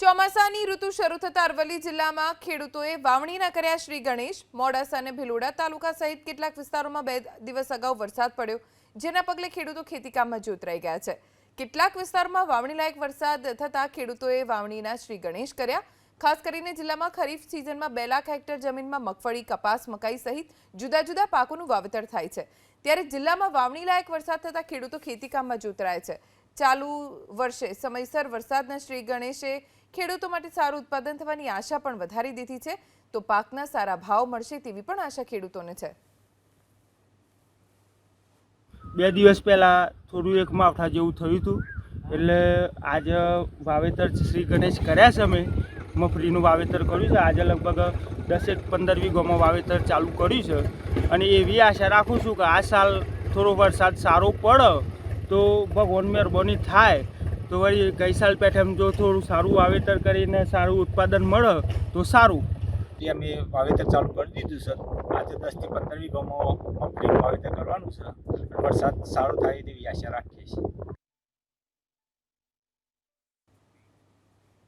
ચોમાસાની ઋતુ શરૂ થતા અરવલ્લી જિલ્લામાં ખેડૂતોએ વાવણીના કર્યા. શ્રી ગણેશ, મોડાસા અને ભીલોડા તાલુકા સહિત કેટલાક વિસ્તારોમાં બે દિવસ અગાઉ વરસાદ પડ્યો, જેના પગલે ખેડૂતો ખેતીકામમાં જોતરાઈ ગયા છે. કેટલાક વિસ્તારોમાં વાવણી લાયક વરસાદ થતાં ખેડૂતોએ વાવણીના શ્રી ગણેશ કર્યા. ખાસ કરીને જિલ્લામાં ખરીફ સિઝનમાં બે લાખ હેક્ટર જમીનમાં મગફળી, કપાસ, મકાઈ સહિત જુદા જુદા પાકોનું વાવેતર થાય છે. ત્યારે જિલ્લામાં વાવણી લાયક વરસાદ થતાં ખેડૂતો ખેતીકામમાં જોતરાય છે. ચાલુ વર્ષે, સમયસર વરસાદના શ્રી ગણેશે ખેડૂતો માટે સારું ઉત્પાદન થવાની આશા પણ વધારી દીધી છે. તો પાકના સારા ભાવ મળશે તેવી પણ આશા ખેડૂતોને છે. બે દિવસ પહેલાં થોડું એક માવઠા જેવું થયું હતું. એટલે આજે વાવેતર શ્રી ગણેશ કર્યા છે અમે. મગફળીનું વાવેતર કર્યું છે. આજે લગભગ દસેક પંદર વીઘોમાં વાવેતર ચાલુ કર્યું છે. અને એવી આશા રાખું છું કે આ સાલ થોડો વરસાદ સારો પડે. તો ભગવાન મહેરબાની થાય, તો વળી ગઈ સાલ પેઠે જો થોડું સારું વાવેતર કરીને સારું ઉત્પાદન મળે, તો સારું. એ અમે વાવેતર ચાલુ કરી દીધું છે આજે દસથી પંદર વીઘામાં કમ્પ્લીટ વાવેતર કરવાનું છે વરસાદ સારો થાય તેવી આશા રાખીએ છીએ.